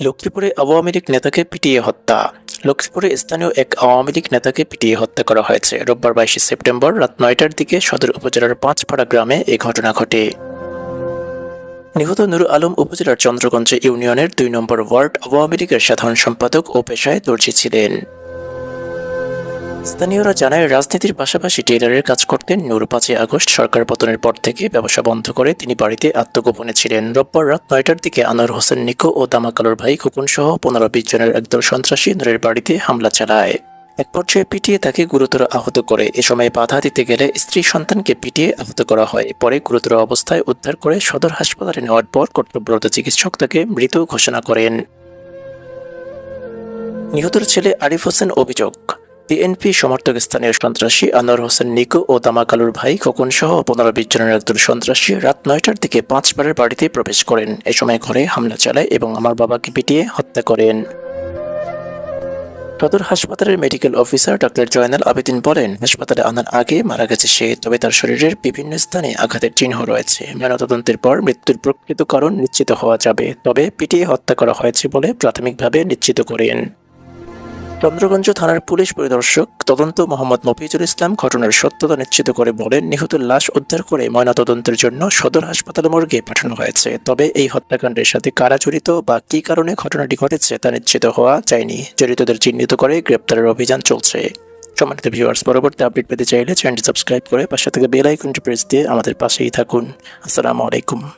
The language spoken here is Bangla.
লক্ষ্মীপুরে আওয়ামী লীগ নেতাকে পিটিয়ে হত্যা। লক্ষ্মীপুরে স্থানীয় এক আওয়ামী লীগ নেতাকে পিটিয়ে হত্যা করা হয়েছে। রোববার বাইশে সেপ্টেম্বর রাত নয়টার দিকে সদর উপজেলার পাঁচপাড়া গ্রামে এ ঘটনা ঘটে। নিহত নুর আলম উপজেলার চন্দ্রগঞ্জ ইউনিয়নের দুই নম্বর ওয়ার্ড আওয়ামী লীগের সাধারণ সম্পাদক ও পেশায় দর্জি ছিলেন। স্থানীয়রা জানায়, রাজনীতির পাশাপাশি টেলারের কাজ করতেন। নূর পাঁচই আগস্ট সরকার পতনের পর থেকে ব্যবসা বন্ধ করে তিনি বাড়িতে আত্মগোপনে ছিলেন। রোববার রাত নয়টার দিকে আনোয়ার হোসেন নিকো ও দামাকালোর ভাই খোকন সহ পনেরো বিশ জনের একদল সন্ত্রাসী নূরের বাড়িতে হামলা চালায়। এক পর্যায়ে পিটিয়ে তাকে গুরুতর আহত করে। এ সময় বাধা দিতে গেলে স্ত্রী সন্তানকে পিটিয়ে আহত করা হয়। পরে গুরুতর অবস্থায় উদ্ধার করে সদর হাসপাতালে নেওয়ার পর কর্তব্যরত চিকিৎসক তাকে মৃত ঘোষণা করেন। নিহতর ছেলে আরিফ হোসেন অভিযোগ বিএনপি সমর্থক স্থানীয় সন্ত্রাসী আনোয়ার হোসেন নিকো ও তামাকালুর ভাই খোকন সহ পনেরো বিশ জনের একদল সন্ত্রাসী রাত নয়টার দিকে পাঁচবারের বাড়িতে প্রবেশ করেন। এ সময় ঘরে হামলা চালায় এবং আমার বাবাকে পিটিয়ে হত্যা করেন। সদর হাসপাতালের medical officer doctor Zainal Abedin বলেন, হাসপাতালে আনার আগে মারা গেছে সে, তবে তার শরীরের বিভিন্ন স্থানে আঘাতের চিহ্ন রয়েছে। ময়নাতদন্তের পর মৃত্যুর প্রকৃত কারণ নিশ্চিত হওয়া যাবে, তবে পিটিয়ে হত্যা করা হয়েছে বলে প্রাথমিকভাবে নিশ্চিত করেন। চন্দ্রগঞ্জ থানার পুলিশ পরিদর্শক তদন্ত মোহাম্মদ মফিজুল ইসলাম ঘটনার সত্যতা নিশ্চিত করে বলেন, নিহতের লাশ উদ্ধার করে ময়নাতদন্তের জন্য সদর হাসপাতাল মর্গে পাঠানো হয়েছে। তবে এই হত্যাকাণ্ডের সাথে কারা জড়িত বা কী কারণে ঘটনাটি ঘটেছে তা নিশ্চিত হওয়া যায়নি। জড়িতদের চিহ্নিত করে গ্রেপ্তারের অভিযান চলছে। সম্মানিত ভিউয়ার্স পরবর্তী আপডেট পেতে চাইলে চ্যানেলটি সাবস্ক্রাইব করে পাশে থেকে বেল আইকনটি প্রেস দিয়ে আমাদের পাশেই থাকুন। আসসালামু আলাইকুম।